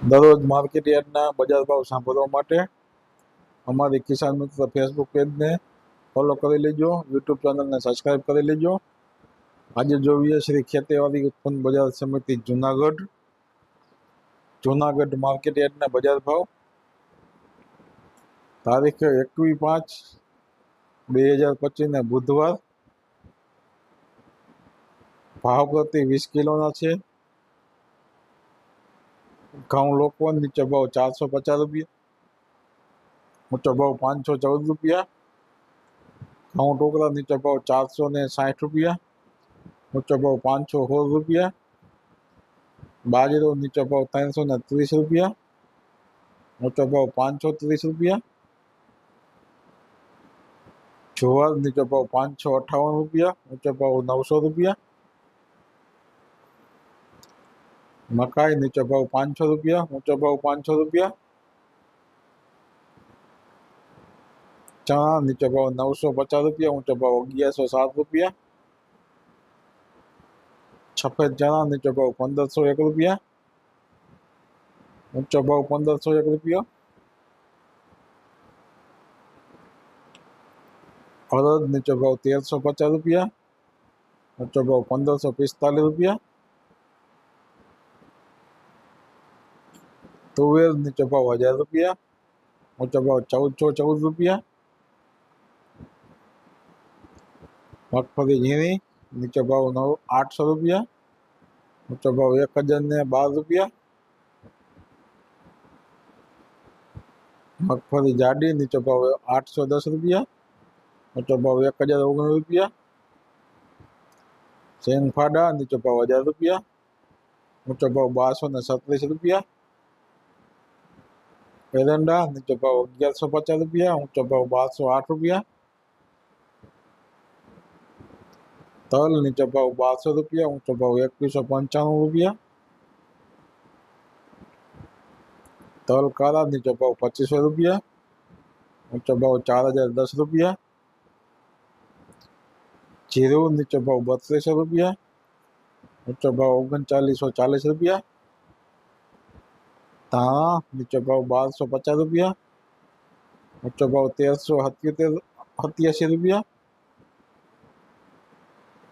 દરરોજ માર્કેટ યાર્ડના બજાર ભાવ સાંભળવા માટે અમારી કિસાન મિત્ર ફેસબુક પેજને ફોલો કરી લેજો યુટ્યુબ ચેનલને સબસ્ક્રાઈબ કરી લેજો. આજે જોઈએ શ્રી ખેતીવાડી ઉત્પન્ન બજાર સમિતિ જુનાગઢ. જુનાગઢ માર્કેટ યાર્ડના બજાર ભાવ તારીખ એકવીસ પાંચ બે હજાર પચીસને બુધવાર. ભાવ પ્રતિ વીસ કિલોના છે. ઘઉં લોકવન નીચે ભાવ ચારસો પચાસ રૂપિયા ઊંચો ભાવ પાંચસો ચૌદ રૂપિયા ઘઉં ટોકરા નીચે ભાવ ચારસો ને સાઠ રૂપિયા ઊંચો ભાવ પાંચસો સોળ રૂપિયા બાજરો નીચો ભાવ ત્રણસો ને ત્રીસ રૂપિયા ઊંચો ભાવ પાંચસો ત્રીસ રૂપિયા જુવાર નીચો ભાવ પાંચસો અઠાવન રૂપિયા ઊંચો ભાવ નવસો રૂપિયા મકાઈ નીચો ભાવ પાંચસો રૂપિયા ઊંચો ભાવ પાંચસો રૂપિયા ચણા નીચો ભાવ નવસો પચાસ રૂપિયા ઊંચો ભાવ અગિયારસો સાત રૂપિયા સફેદ ચણા નીચો ભાવ પંદરસો એક રૂપિયા ઊંચો ભાવ પંદરસો એક રૂપિયા અડદ નીચો ભાવ તેરસો પચાસ રૂપિયા ઊંચો ભાવ પંદરસો પિસ્તાલીસ રૂપિયા તુવેર નીચો ભાવ હજાર રૂપિયા ઊંચો ભાવ ચૌદસો ચૌદ રૂપિયા મગફળી ઝીણી નીચો ભાવ નવ આઠસો રૂપિયા ઊંચો ભાવ એક હજાર ને બાર રૂપિયા મગફળી જાડી નીચો ભાવ આઠસો દસ રૂપિયા ઊંચો ભાવ એક હજાર ઓગણીસ રૂપિયા શેંગ ફાડા નીચો ભાવ હજાર રૂપિયા ઊંચો ભાવ બારસો ને સત્રીસ રૂપિયા એરંડા નીચો ભાવ અગિયારસો પચાસ રૂપિયા ઊંચો ભાવ બારસો આઠ રૂપિયા તલ નીચો ભાવ બારસો રૂપિયા ઊંચો ભાવ એકવીસો પંચાણું રૂપિયા તલ કાળા નીચો ભાવ પચીસો રૂપિયા ઊંચો ભાવ ચાર હજાર દસ રૂપિયા જીરું નીચો ભાવ બત્રીસો રૂપિયા ઊંચો ભાવ ઓગણચાલીસો ચાલીસ રૂપિયા हाँ नीचे भाव बारह सौ पचास रुपया। मिर्चो भाव तेरह सौ सत्यासी रुपया।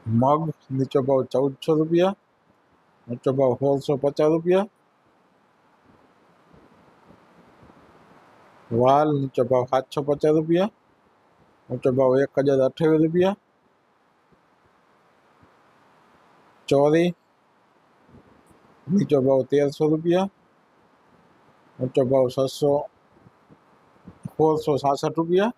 मग नीचे भाव चौदह सौ रुपया। नीचो भाव सोलह सौ पचास रुपया। वाल नीचे भाव सात सौ पचास रुपया। ऊंचो भाव एक हज़ार अठावी रुपया। चौरी, नीचे भाव तेरह सौ रुपया। तो भाव सात सौ फोर सौ सासठ रुपया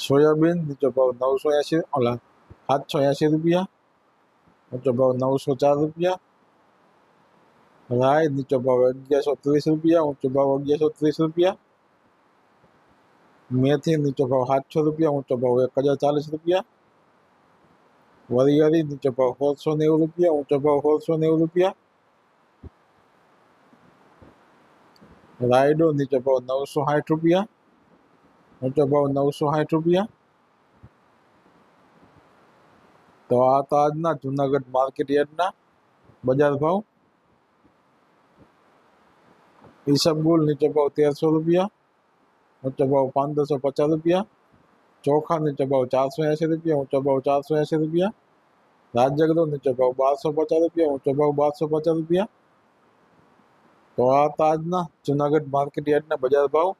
सोयाबीन नीचे भाव नौ सौ ऐसी ओला सात सौ ऐसी रुपया ऊंचो भाव नौ सौ चार रुपया राय नीचे भाव अगियार सौ तीस रुपया ऊंचो भाव अगियार सौ तीस रुपया मेथी नीचे भाव सात सौ रुपया ऊंचो भाव एक हज़ार चालीस रुपया वरी वरी नीचे भाव सोलह सौ नेव रुपया ऊंचो भाव सोलह सौ नेव रुपया રૂપિયા રાયડો નીચો ભાવ નવસો સાઠ રૂપિયા ઊંચો ભાવ નવસો સાઠ રૂપિયા તો આ તો આજના જુનાગઢ માર્કેટ યાર્ડના બજાર ભાવ ઈસબગુલ નીચો ભાવ તેરસો રૂપિયા ઊંચો ભાવ પંદરસો પચાસ રૂપિયા ચોખા નીચો ભાવ ચારસો એંસી રૂપિયા ઊંચો ભાવ ચારસો એંસી રૂપિયા રાજગરો નીચો ભાવ બારસો પચાસ રૂપિયા ઊંચો ભાવ બારસો પચાસ રૂપિયા તો આ હતા આજના જુનાગઢ માર્કેટ યાર્ડના બજાર ભાવ.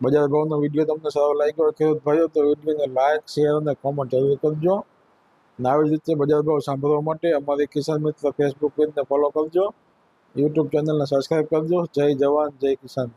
બજાર ભાવનો વીડિયો તમને સારો લાગ્યો ખેડૂત ભાઈઓ, તો વિડીયોને લાઇક શેર અને કોમેન્ટ જરૂર કરજો. અને આવી રીતે બજાર ભાવ સાંભળવા માટે અમારી કિસાન મિત્ર ફેસબુક પેજને ફોલો કરજો. યુટ્યુબ ચેનલને સબસ્ક્રાઈબ કરજો. જય જવાન, જય કિસાન.